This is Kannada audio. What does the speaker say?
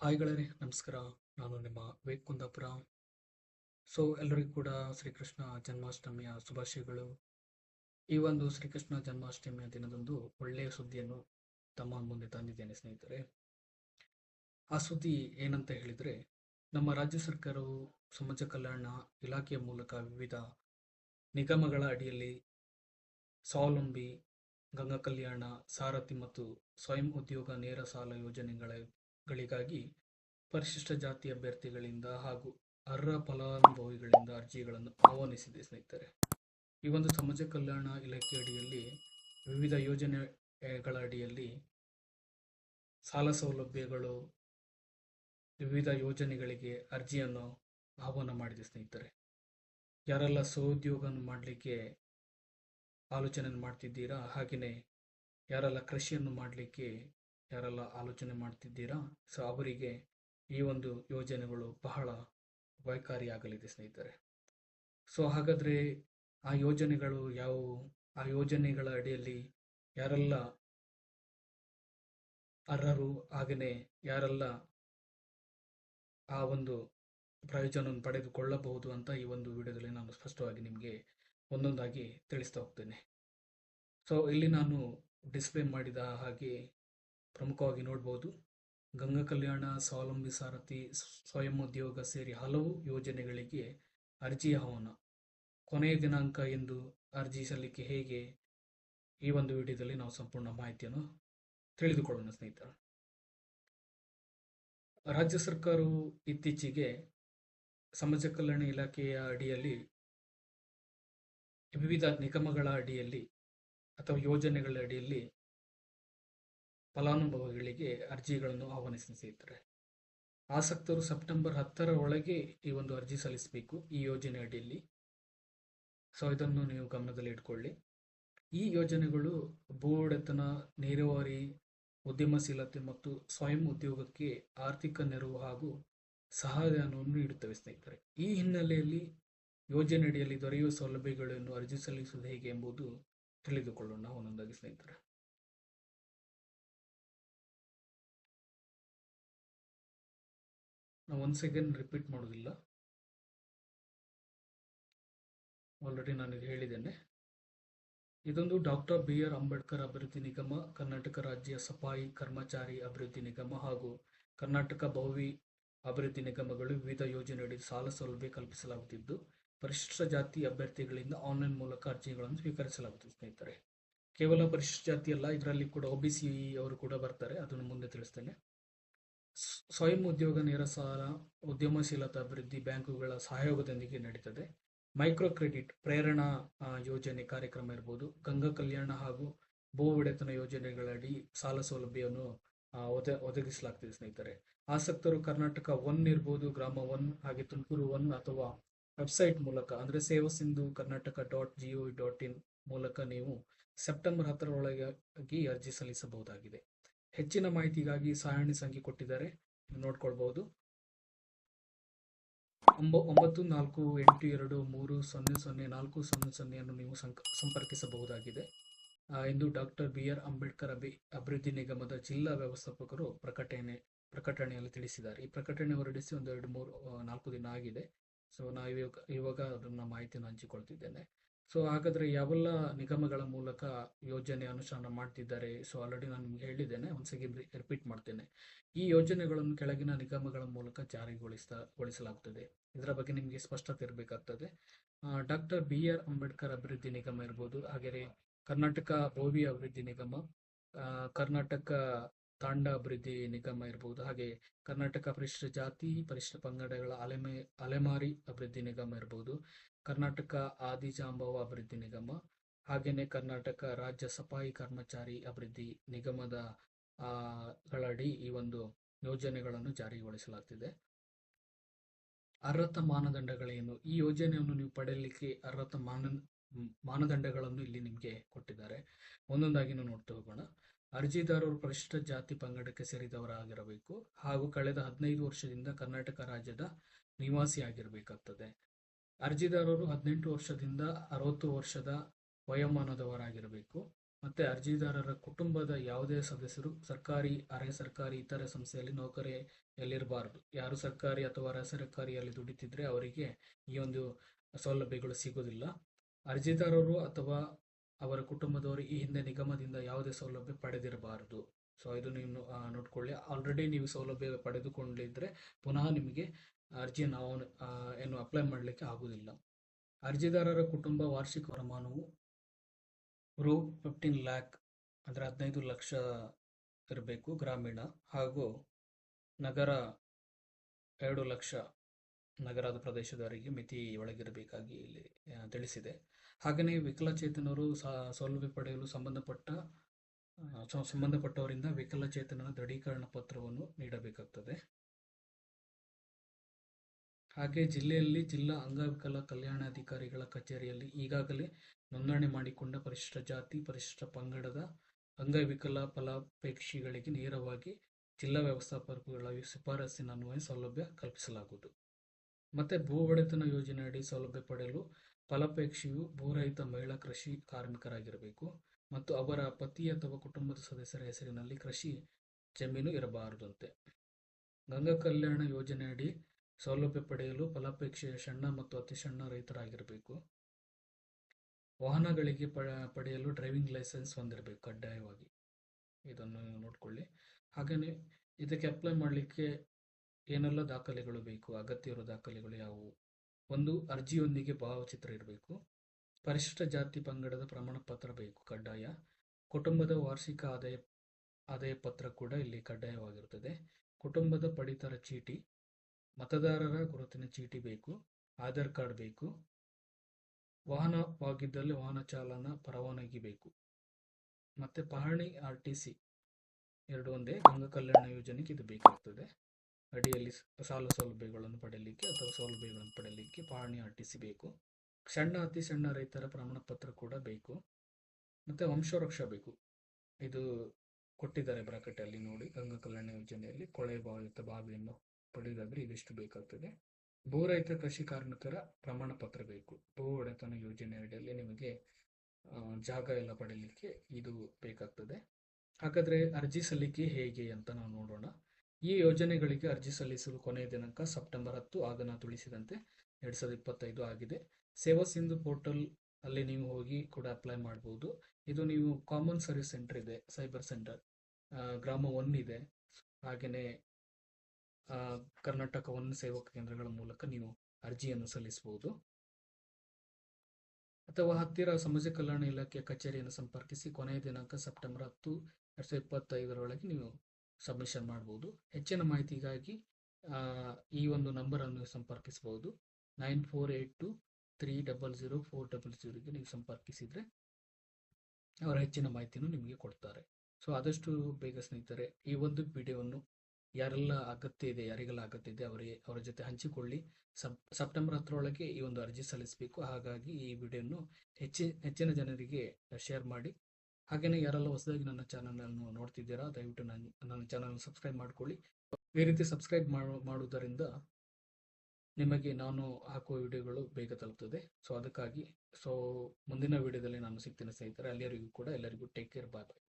ಹಾಯ್ ಗಳೇ ನಮಸ್ಕಾರ. ನಾನು ನಿಮ್ಮ ವಿವೇಕ್ ಕುಂದಾಪುರ ಸೊ ಎಲ್ಲರಿಗೂ ಕೂಡ ಶ್ರೀಕೃಷ್ಣ ಜನ್ಮಾಷ್ಟಮಿಯ ಶುಭಾಶಯಗಳು. ಈ ಒಂದು ಶ್ರೀಕೃಷ್ಣ ಜನ್ಮಾಷ್ಟಮಿಯ ದಿನದಂದು ಒಳ್ಳೆಯ ಸುದ್ದಿಯನ್ನು ತಮ್ಮ ಮುಂದೆ ತಂದಿದ್ದೇನೆ ಸ್ನೇಹಿತರೆ. ಆ ಸುದ್ದಿ ಏನಂತ ಹೇಳಿದರೆ, ನಮ್ಮ ರಾಜ್ಯ ಸರ್ಕಾರವು ಸಮಾಜ ಕಲ್ಯಾಣ ಇಲಾಖೆಯ ಮೂಲಕ ವಿವಿಧ ನಿಗಮಗಳ ಅಡಿಯಲ್ಲಿ ಸ್ವಾವಲಂಬಿ, ಗಂಗಾ ಕಲ್ಯಾಣ, ಸಾರಥಿ ಮತ್ತು ಸ್ವಯಂ ಉದ್ಯೋಗ ನೇರ ಸಾಲ ಯೋಜನೆಗಳ ಗಳಿಗಾಗಿ ಪರಿಶಿಷ್ಟ ಜಾತಿ ಅಭ್ಯರ್ಥಿಗಳಿಂದ ಹಾಗೂ ಅರ್ಹ ಫಲಾನುಭವಿಗಳಿಂದ ಅರ್ಜಿಗಳನ್ನು ಆಹ್ವಾನಿಸಿದೆ ಸ್ನೇಹಿತರೆ. ಈ ಒಂದು ಸಮಾಜ ಕಲ್ಯಾಣ ಇಲಾಖೆ ಅಡಿಯಲ್ಲಿ ವಿವಿಧ ಯೋಜನೆಗಳ ಅಡಿಯಲ್ಲಿ ಸಾಲ ಸೌಲಭ್ಯಗಳು, ವಿವಿಧ ಯೋಜನೆಗಳಿಗೆ ಅರ್ಜಿಯನ್ನು ಆಹ್ವಾನ ಮಾಡಿದೆ ಸ್ನೇಹಿತರೆ. ಯಾರೆಲ್ಲ ಸ್ವಉದ್ಯೋಗ ಮಾಡಲಿಕ್ಕೆ ಆಲೋಚನೆ ಮಾಡ್ತಿದ್ದೀರಾ? ಹಾಗೆಯೇ ಯಾರೆಲ್ಲ ಕೃಷಿಯನ್ನು ಮಾಡಲಿಕ್ಕೆ ಯಾರೆಲ್ಲ ಆಲೋಚನೆ ಮಾಡ್ತಿದ್ದೀರಾ? ಸೊ ಅವರಿಗೆ ಈ ಒಂದು ಯೋಜನೆಗಳು ಬಹಳ ಉಪಾಯಕಾರಿಯಾಗಲಿದೆ ಸ್ನೇಹಿತರೆ. ಸೊ ಹಾಗಾದರೆ ಆ ಯೋಜನೆಗಳು ಯಾವುವು? ಆ ಯೋಜನೆಗಳ ಅಡಿಯಲ್ಲಿ ಯಾರೆಲ್ಲ ಅರ್ಹರು? ಹಾಗೆಯೇ ಯಾರೆಲ್ಲ ಆ ಒಂದು ಪ್ರಯೋಜನವನ್ನು ಪಡೆದುಕೊಳ್ಳಬಹುದು ಅಂತ ಈ ಒಂದು ವಿಡಿಯೋದಲ್ಲಿ ನಾನು ಸ್ಪಷ್ಟವಾಗಿ ನಿಮಗೆ ಒಂದೊಂದಾಗಿ ತಿಳಿಸ್ತಾ ಹೋಗ್ತೇನೆ. ಸೊ ಇಲ್ಲಿ ನಾನು ಡಿಸ್ಪ್ಲೇ ಮಾಡಿದ ಹಾಗೆ ಪ್ರಮುಖವಾಗಿ ನೋಡ್ಬೋದು. ಗಂಗಾ ಕಲ್ಯಾಣ, ಸ್ವಾವಲಂಬಿ ಸಾರಥಿ, ಸ್ವಯಂ ಉದ್ಯೋಗ ಸೇರಿ ಹಲವು ಯೋಜನೆಗಳಿಗೆ ಅರ್ಜಿ ಆಹ್ವಾನ. ಕೊನೆಯ ದಿನಾಂಕ ಎಂದು ಅರ್ಜಿ ಸಲ್ಲಿಕೆ ಹೇಗೆ? ಈ ಒಂದು ವಿಡಿಯೋದಲ್ಲಿ ನಾವು ಸಂಪೂರ್ಣ ಮಾಹಿತಿಯನ್ನು ತಿಳಿದುಕೊಳ್ಳೋಣ ಸ್ನೇಹಿತರು. ರಾಜ್ಯ ಸರ್ಕಾರವು ಇತ್ತೀಚೆಗೆ ಸಮಾಜ ಕಲ್ಯಾಣ ಇಲಾಖೆಯ ಅಡಿಯಲ್ಲಿ, ವಿವಿಧ ನಿಗಮಗಳ ಅಡಿಯಲ್ಲಿ ಅಥವಾ ಯೋಜನೆಗಳ ಅಡಿಯಲ್ಲಿ ಫಲಾನುಭವಿಗಳಿಗೆ ಅರ್ಜಿಗಳನ್ನು ಆಹ್ವಾನಿಸಿದ್ದಾರೆ ಆಸಕ್ತರು ಸೆಪ್ಟೆಂಬರ್ ಹತ್ತರ ಒಳಗೆ ಈ ಒಂದು ಅರ್ಜಿ ಸಲ್ಲಿಸಬೇಕು. ಈ ಯೋಜನೆ ಅಡಿಯಲ್ಲಿ. ಸೊ, ಇದನ್ನು ನೀವು ಗಮನದಲ್ಲಿ ಇಟ್ಕೊಳ್ಳಿ. ಈ ಯೋಜನೆಗಳು ಭೂ ಒಡೆತನ ನೀರಾವರಿ, ಉದ್ಯಮಶೀಲತೆ ಮತ್ತು ಸ್ವಯಂ ಉದ್ಯೋಗಕ್ಕೆ ಆರ್ಥಿಕ ನೆರವು ಹಾಗೂ ಸಹಾಯಧನವನ್ನು ನೀಡುತ್ತವೆ ಸ್ನೇಹಿತರೆ. ಈ ಹಿನ್ನೆಲೆಯಲ್ಲಿ ಯೋಜನೆಯಡಿಯಲ್ಲಿ ದೊರೆಯುವ ಸೌಲಭ್ಯಗಳನ್ನು ಅರ್ಜಿ ಸಲ್ಲಿಸುವುದು ಹೇಗೆ ಎಂಬುದು ತಿಳಿದುಕೊಳ್ಳೋಣ ಒಂದೊಂದಾಗಿ ಸ್ನೇಹಿತರೆ. ನಾವು ಒಂದು ಸೆಕೆಂಡ್ ರಿಪೀಟ್ ಮಾಡೋದಿಲ್ಲ. ಆಲ್ರೆಡಿ ನಾನು ಇದು ಹೇಳಿದ್ದೇನೆ. ಇದೊಂದು ಡಾಕ್ಟರ್ ಬಿ ಆರ್ ಅಂಬೇಡ್ಕರ್ ಅಭಿವೃದ್ಧಿ ನಿಗಮ, ಕರ್ನಾಟಕ ರಾಜ್ಯ ಸಫಾಯಿ ಕರ್ಮಚಾರಿ ಅಭಿವೃದ್ಧಿ ನಿಗಮ ಹಾಗೂ ಕರ್ನಾಟಕ ಭವಿ ಅಭಿವೃದ್ಧಿ ನಿಗಮಗಳು ವಿವಿಧ ಯೋಜನೆಯಡಿ ಸಾಲ ಸೌಲಭ್ಯ ಕಲ್ಪಿಸಲಾಗುತ್ತಿದ್ದು, ಪರಿಶಿಷ್ಟ ಜಾತಿ ಅಭ್ಯರ್ಥಿಗಳಿಂದ ಆನ್ಲೈನ್ ಮೂಲಕ ಅರ್ಜಿಗಳನ್ನು ಸ್ವೀಕರಿಸಲಾಗುತ್ತದೆ, ಸ್ನೇಹಿತರೆ. ಕೇವಲ ಪರಿಶಿಷ್ಟ ಜಾತಿ ಅಲ್ಲ, ಇದರಲ್ಲಿ ಕೂಡ ಒ ಬಿ ಸಿ ಅವರು ಕೂಡ ಬರ್ತಾರೆ, ಅದನ್ನು ಮುಂದೆ ತಿಳಿಸ್ತೇನೆ. ಸ್ವಯಂ ಉದ್ಯೋಗ ನೇರ ಸಾಲ, ಉದ್ಯಮಶೀಲತಾ ಅಭಿವೃದ್ಧಿ ಬ್ಯಾಂಕುಗಳ ಸಹಯೋಗದೊಂದಿಗೆ ನಡೀತದೆ. ಮೈಕ್ರೋ ಕ್ರೆಡಿಟ್, ಪ್ರೇರಣಾ ಯೋಜನೆ ಕಾರ್ಯಕ್ರಮ ಇರ್ಬೋದು. ಗಂಗಾ ಕಲ್ಯಾಣ ಹಾಗೂ ಭೂ ಒಡೆತನ ಯೋಜನೆಗಳಡಿ ಸಾಲ ಸೌಲಭ್ಯವನ್ನು ಒದ, ಒದಗಿಸಲಾಗ್ತದೆ ಸ್ನೇಹಿತರೆ. ಆಸಕ್ತರು ಕರ್ನಾಟಕ ಒನ್ ಇರ್ಬೋದು, ಗ್ರಾಮ ಒನ್ ಹಾಗೆ ತುಮಕೂರು ಒನ್ ಅಥವಾ ವೆಬ್ಸೈಟ್ ಮೂಲಕ, ಅಂದರೆ Seva Sindhu Karnataka dot G O dot ಮೂಲಕ ನೀವು ಸೆಪ್ಟೆಂಬರ್ ಹತ್ತರೊಳಗಾಗಿ ಅರ್ಜಿ ಸಲ್ಲಿಸಬಹುದಾಗಿದೆ. ಹೆಚ್ಚಿನ ಮಾಹಿತಿಗಾಗಿ ಸಹಾಯಣಿ ಸಂಖ್ಯೆ ಕೊಟ್ಟಿದ್ದಾರೆ. ನೋಡ್ಕೊಳ್ಬಹುದು. ಒಂಬ ಒಂಬತ್ತು, ನಾಲ್ಕು, ಎಂಟು, ಎರಡು, ಮೂರು, ಸೊನ್ನೆ ಸೊನ್ನೆ, ನಾಲ್ಕು, ಸೊನ್ನೆ ಸೊನ್ನೆಯನ್ನು ನೀವು ಸಂಪರ್ಕಿಸಬಹುದಾಗಿದೆ. ಎಂದು ಡಾಕ್ಟರ್ ಬಿ ಆರ್ ಅಂಬೇಡ್ಕರ್ ಅಭಿ ಅಭಿವೃದ್ಧಿ ನಿಗಮದ ಜಿಲ್ಲಾ ವ್ಯವಸ್ಥಾಪಕರು ಪ್ರಕಟಣೆ ಪ್ರಕಟಣೆಯಲ್ಲಿ ತಿಳಿಸಿದ್ದಾರೆ. ಈ ಪ್ರಕಟಣೆ ಹೊರಡಿಸಿ ಒಂದು ಎರಡು ಮೂರು ನಾಲ್ಕು ದಿನ ಆಗಿದೆ. ಸೊ ನಾವು ಇವಾಗ ಇವಾಗ ಅದನ್ನ ಮಾಹಿತಿಯನ್ನು ಹಂಚಿಕೊಳ್ತಿದ್ದೇನೆ. ಸೊ ಹಾಗಾದರೆ ಯಾವೆಲ್ಲ ನಿಗಮಗಳ ಮೂಲಕ ಯೋಜನೆ ಅನುಷ್ಠಾನ ಮಾಡ್ತಿದ್ದಾರೆ? ಸೊ ಆಲ್ರೆಡಿ ನಾನು ನಿಮ್ಗೆ ಹೇಳಿದ್ದೇನೆ ಒಂದ್ಸಗಿ ರಿಪೀಟ್ ಮಾಡ್ತೇನೆ. ಈ ಯೋಜನೆಗಳನ್ನು ಕೆಳಗಿನ ನಿಗಮಗಳ ಮೂಲಕ ಜಾರಿಗೊಳಿಸ್ತಾ ಇದರ ಬಗ್ಗೆ ನಿಮಗೆ ಸ್ಪಷ್ಟತೆ ಇರಬೇಕಾಗ್ತದೆ. ಡಾಕ್ಟರ್ ಬಿ ಆರ್ ಅಂಬೇಡ್ಕರ್ ಅಭಿವೃದ್ಧಿ ನಿಗಮ ಇರ್ಬೋದು ಹಾಗೆಯೇ ಕರ್ನಾಟಕ ಭೋವಿ ಅಭಿವೃದ್ಧಿ ನಿಗಮ ಕರ್ನಾಟಕ ತಾಂಡ ಅಭಿವೃದ್ಧಿ ನಿಗಮ ಇರ್ಬೋದು, ಹಾಗೆ ಕರ್ನಾಟಕ ಪರಿಶಿಷ್ಟ ಜಾತಿ ಪರಿಶಿಷ್ಟ ಪಂಗಡಗಳ ಅಲೆಮೆ, ಅಲೆಮಾರಿ ಅಭಿವೃದ್ಧಿ ನಿಗಮ ಇರ್ಬೋದು. ಕರ್ನಾಟಕ ಆದಿಜಾಂಬವ ಅಭಿವೃದ್ಧಿ ನಿಗಮ ಹಾಗೆಯೇ ಕರ್ನಾಟಕ ರಾಜ್ಯ ಸಫಾಯಿ ಕರ್ಮಚಾರಿ ಅಭಿವೃದ್ಧಿ ನಿಗಮದ ಗಳಡಿ ಈ ಒಂದು ಯೋಜನೆಗಳನ್ನು ಜಾರಿಗೊಳಿಸಲಾಗ್ತಿದೆ. ಅರ್ಹತಾ ಮಾನದಂಡಗಳೇನು? ಈ ಯೋಜನೆಯನ್ನು ನೀವು ಪಡೆಯಲಿಕ್ಕೆ ಅರ್ಹತಾ ಮಾನ, ಮಾನದಂಡಗಳನ್ನು ಇಲ್ಲಿ ನಿಮಗೆ ಕೊಟ್ಟಿದ್ದಾರೆ. ಒಂದೊಂದಾಗಿ ನೋಡ್ತಾ ಹೋಗೋಣ. ಅರ್ಜಿದಾರರು ಪರಿಶಿಷ್ಟ ಜಾತಿ ಪಂಗಡಕ್ಕೆ ಸೇರಿದವರಾಗಿರಬೇಕು ಹಾಗೂ ಕಳೆದ ಹದಿನೈದು ವರ್ಷದಿಂದ ಕರ್ನಾಟಕ ರಾಜ್ಯದ ನಿವಾಸಿಯಾಗಿರಬೇಕಾಗ್ತದೆ. ಅರ್ಜಿದಾರರು ಹದಿನೆಂಟು ವರ್ಷದಿಂದ ಅರವತ್ತು ವರ್ಷದ ವಯೋಮಾನದವರಾಗಿರಬೇಕು. ಮತ್ತೆ ಅರ್ಜಿದಾರರ ಕುಟುಂಬದ ಯಾವುದೇ ಸದಸ್ಯರು ಸರ್ಕಾರಿ, ಅರೆ ಸರ್ಕಾರಿ, ಇತರೆ ಸಂಸ್ಥೆಯಲ್ಲಿ ನೌಕರಿಯಲ್ಲಿರಬಾರದು. ಯಾರು ಸರ್ಕಾರಿ ಅಥವಾ ಅರೆ ಸರ್ಕಾರಿಯಲ್ಲಿ ದುಡಿತಿದ್ರೆ ಅವರಿಗೆ ಈ ಒಂದು ಸೌಲಭ್ಯಗಳು ಸಿಗೋದಿಲ್ಲ. ಅರ್ಜಿದಾರರು ಅಥವಾ ಅವರ ಕುಟುಂಬದವರು ಈ ಹಿಂದೆ ನಿಗಮದಿಂದ ಯಾವುದೇ ಸೌಲಭ್ಯ ಪಡೆದಿರಬಾರದು. ಸೊ ಇದು ನೀವು ನೋಡ್ಕೊಳ್ಳಿ. ಆಲ್ರೆಡಿ ನೀವು ಸೌಲಭ್ಯ ಪಡೆದುಕೊಂಡಿದ್ರೆ ಪುನಃ ನಿಮಗೆ ಅರ್ಜಿಯನ್ನು ನಾವು ಏನು ಅಪ್ಲೈ ಮಾಡಲಿಕ್ಕೆ ಆಗುವುದಿಲ್ಲ ಅರ್ಜಿದಾರರ ಕುಟುಂಬ ವಾರ್ಷಿಕ ವರಮಾನವು ರು ಫಿಫ್ಟೀನ್ ಲ್ಯಾಕ್ ಅಂದರೆ ಹದಿನೈದು ಲಕ್ಷ ಇರಬೇಕು ಗ್ರಾಮೀಣ ಹಾಗೂ ನಗರ ಎರಡು ಲಕ್ಷ ನಗರದ ಪ್ರದೇಶದವರಿಗೆ ಮಿತಿ ಒಳಗಿರಬೇಕಾಗಿ ಇಲ್ಲಿ ತಿಳಿಸಿದೆ. ಹಾಗೆಯೇ ವಿಕಲಚೇತನರು ಸೌಲಭ್ಯ ಪಡೆಯಲು ಸಂಬಂಧಪಟ್ಟ ಸಂಬಂಧಪಟ್ಟವರಿಂದ ವಿಕಲಚೇತನರ ದೃಢೀಕರಣ ಪತ್ರವನ್ನು ನೀಡಬೇಕಾಗ್ತದೆ. ಹಾಗೆ ಜಿಲ್ಲೆಯಲ್ಲಿ ಜಿಲ್ಲಾ ಅಂಗವಿಕಲ ಕಲ್ಯಾಣಾಧಿಕಾರಿಗಳ ಕಚೇರಿಯಲ್ಲಿ ಈಗಾಗಲೇ ನೋಂದಣಿ ಮಾಡಿಕೊಂಡ ಪರಿಶಿಷ್ಟ ಜಾತಿ, ಪರಿಶಿಷ್ಟ ಪಂಗಡದ ಅಂಗವಿಕಲ ಫಲಾಪೇಕ್ಷಿಗಳಿಗೆ ನೇರವಾಗಿ ಜಿಲ್ಲಾ ವ್ಯವಸ್ಥಾಪಕಗಳ ಶಿಫಾರಸ್ಸಿನ ಅನ್ವಯ ಸೌಲಭ್ಯ ಕಲ್ಪಿಸಲಾಗುವುದು. ಮತ್ತೆ ಭೂ ಒಡೆತನ ಯೋಜನೆಯಡಿ ಸೌಲಭ್ಯ ಪಡೆಯಲು ಫಲಾಪೇಕ್ಷಿಯು ಭೂರಹಿತ ಮಹಿಳಾ ಕೃಷಿ ಕಾರ್ಮಿಕರಾಗಿರಬೇಕು. ಮತ್ತು ಅವರ ಪತಿ ಅಥವಾ ಕುಟುಂಬದ ಸದಸ್ಯರ ಹೆಸರಿನಲ್ಲಿ ಕೃಷಿ ಜಮೀನು ಇರಬಾರದಂತೆ. ಗಂಗಾ ಕಲ್ಯಾಣ ಯೋಜನೆಯಡಿ ಸೌಲಭ್ಯ ಪಡೆಯಲು ಫಲಾಪೇಕ್ಷೆಯ ಸಣ್ಣ ಮತ್ತು ಅತಿ ಸಣ್ಣ ರೈತರಾಗಿರಬೇಕು. ವಾಹನಗಳಿಗೆ ಪಡೆಯಲು ಡ್ರೈವಿಂಗ್ ಲೈಸೆನ್ಸ್ ಹೊಂದಿರಬೇಕು ಕಡ್ಡಾಯವಾಗಿ. ಇದನ್ನು ನೋಡಿಕೊಳ್ಳಿ. ಹಾಗೆಯೇ ಇದಕ್ಕೆ ಅಪ್ಲೈ ಮಾಡಲಿಕ್ಕೆ ಏನೆಲ್ಲ ದಾಖಲೆಗಳು ಬೇಕು ಅಗತ್ಯ ಇರೋ ದಾಖಲೆಗಳು ಯಾವುವು? ಒಂದು ಅರ್ಜಿಯೊಂದಿಗೆ ಭಾವಚಿತ್ರ ಇರಬೇಕು. ಪರಿಶಿಷ್ಟ ಜಾತಿ ಪಂಗಡದ ಪ್ರಮಾಣ ಪತ್ರ ಬೇಕು. ಕಡ್ಡಾಯ. ಕುಟುಂಬದ ವಾರ್ಷಿಕ ಆದಾಯ ಆದಾಯ ಪತ್ರ ಕೂಡ ಇಲ್ಲಿ ಕಡ್ಡಾಯವಾಗಿರುತ್ತದೆ. ಕುಟುಂಬದ ಪಡಿತರ ಚೀಟಿ, ಮತದಾರರ ಗುರುತಿನ ಚೀಟಿ ಬೇಕು. ಆಧಾರ್ ಕಾರ್ಡ್ ಬೇಕು. ವಾಹನವಾಗಿದ್ದಲ್ಲಿ ವಾಹನ ಚಾಲನ ಪರವಾನಗಿ ಬೇಕು. ಮತ್ತೆ ಪಹಣಿ ಆರ್ ಟಿ ಸಿ ಎರಡು ಒಂದೇ. ಗಂಗಾ ಕಲ್ಯಾಣ ಯೋಜನೆಗೆ ಇದು ಬೇಕಾಗ್ತದೆ. ಅಡಿಯಲ್ಲಿ ಸಾಲ ಸೌಲಭ್ಯಗಳನ್ನು ಪಡೆಯಲಿಕ್ಕೆ ಅಥವಾ ಸೌಲಭ್ಯಗಳನ್ನು ಪಡೆಯಲಿಕ್ಕೆ ಪಹಣಿ ಆರ್ ಟಿ ಸಿ ಬೇಕು. ಸಣ್ಣ ಅತಿ ಸಣ್ಣ ರೈತರ ಪ್ರಮಾಣ ಪತ್ರ ಕೂಡ ಬೇಕು. ಮತ್ತೆ ವಂಶವೃಕ್ಷ ಬೇಕು. ಇದು ಕೊಟ್ಟಿದ್ದಾರೆ ಬ್ರಾಕೆಟಲ್ಲಿ ನೋಡಿ. ಗಂಗಾ ಕಲ್ಯಾಣ ಯೋಜನೆಯಲ್ಲಿ ಕೊಳೆ ಬಾವಿತ ಬಾವಿಯನ್ನು ಪಡೆಯುವುದಾದ್ರೆ ಇದಿಷ್ಟು ಬೇಕಾಗ್ತದೆ. ಭೂ ರೈತ ಕೃಷಿ ಕಾರ್ಮಿಕರ ಪ್ರಮಾಣ ಪತ್ರ ಬೇಕು. ಭೂ ಒಡೆತನ ಯೋಜನೆ ಅಡಿಯಲ್ಲಿ ನಿಮಗೆ ಜಾಗ ಎಲ್ಲ ಪಡೆಯಲಿಕ್ಕೆ ಇದು ಬೇಕಾಗ್ತದೆ. ಹಾಗಾದ್ರೆ ಅರ್ಜಿ ಸಲ್ಲಿಕೆ ಹೇಗೆ ಅಂತ ನಾವು ನೋಡೋಣ. ಈ ಯೋಜನೆಗಳಿಗೆ ಅರ್ಜಿ ಸಲ್ಲಿಸಲು ಕೊನೆಯ ದಿನಾಂಕ ಸೆಪ್ಟೆಂಬರ್ ಹತ್ತು, ಆಗ ನಾನು ತಿಳಿಸಿದಂತೆ ಎರಡ್ ಸಾವಿರದ ಇಪ್ಪತ್ತೈದು ಆಗಿದೆ. ಸೇವಾ ಸಿಂಧು ಪೋರ್ಟಲ್ ಅಲ್ಲಿ ನೀವು ಹೋಗಿ ಕೂಡ ಅಪ್ಲೈ ಮಾಡ್ಬೋದು. ಇದು ನೀವು ಕಾಮನ್ ಸರ್ವಿಸ್ ಸೆಂಟರ್ ಇದೆ ಸೈಬರ್ ಸೆಂಟರ್ ಗ್ರಾಮ ಒನ್ ಇದೆ. ಹಾಗೆಯೇ ಕರ್ನಾಟಕ ಒನ್ ಸೇವಾ ಕೇಂದ್ರಗಳ ಮೂಲಕ ನೀವು ಅರ್ಜಿಯನ್ನು ಸಲ್ಲಿಸಬಹುದು ಅಥವಾ ಹತ್ತಿರ ಸಮಾಜ ಕಲ್ಯಾಣ ಇಲಾಖೆಯ ಕಚೇರಿಯನ್ನು ಸಂಪರ್ಕಿಸಿ ಕೊನೆಯ ದಿನಾಂಕ ಸೆಪ್ಟೆಂಬರ್ ಹತ್ತು ಎರಡು ಸಾವಿರದ ಇಪ್ಪತ್ತೈದರೊಳಗೆ ನೀವು ಸಬ್ಮಿಷನ್ ಮಾಡಬಹುದು ಹೆಚ್ಚಿನ ಮಾಹಿತಿಗಾಗಿ ಈ ಒಂದು ನಂಬರನ್ನು ಸಂಪರ್ಕಿಸಬಹುದು. Nine four eight two three double zero four double ಜೀರೋಗೆ ನೀವು ಸಂಪರ್ಕಿಸಿದರೆ ಅವರ ಹೆಚ್ಚಿನ ಮಾಹಿತಿಯನ್ನು ನಿಮಗೆ ಕೊಡ್ತಾರೆ. ಸೊ ಆದಷ್ಟು ಬೇಗ ಸ್ನೇಹಿತರೆ, ಈ ಒಂದು ವಿಡಿಯೋವನ್ನು ಯಾರೆಲ್ಲ ಅಗತ್ಯ ಇದೆ, ಯಾರಿಗೆಲ್ಲ ಅಗತ್ಯ ಇದೆ ಅವರಿಗೆ ಅವರ ಜೊತೆ ಹಂಚಿಕೊಳ್ಳಿ. ಸಪ್, ಸೆಪ್ಟೆಂಬರ್ ಹತ್ತರೊಳಗೆ ಈ ಒಂದು ಅರ್ಜಿ ಸಲ್ಲಿಸಬೇಕು. ಹಾಗಾಗಿ ಈ ವಿಡಿಯೋವನ್ನು ಹೆಚ್ಚಿ, ಹೆಚ್ಚಿನ ಜನರಿಗೆ ಶೇರ್ ಮಾಡಿ. ಹಾಗೆಯೇ ಯಾರೆಲ್ಲ ಹೊಸದಾಗಿ ನನ್ನ ಚಾನಲನ್ನು ನೋಡ್ತಿದ್ದೀರಾ, ದಯವಿಟ್ಟು ನನ್ನ ನನ್ನ ಚಾನಲ್ ಸಬ್ಸ್ಕ್ರೈಬ್ ಮಾಡ್ಕೊಳ್ಳಿ. ಈ ರೀತಿ ಸಬ್ಸ್ಕ್ರೈಬ್ ಮಾಡು, ಮಾಡುವುದರಿಂದ ನಿಮಗೆ ನಾನು ಹಾಕುವ ವಿಡಿಯೋಗಳು ಬೇಗ ತಲುಪ್ತದೆ. ಸೊ ಅದಕ್ಕಾಗಿ ಸೊ ಮುಂದಿನ ವಿಡಿಯೋದಲ್ಲಿ ನಾನು ಸಿಗ್ತೀನಿ ಸ್ನೇಹಿತರೆ. ಅಲ್ಲಿಯವರೆಗೂ ಕೂಡ ಎಲ್ಲರಿಗೂ ಟೇಕ್ ಕೇರ್ ಬಾಯ್ ಬಾಯ್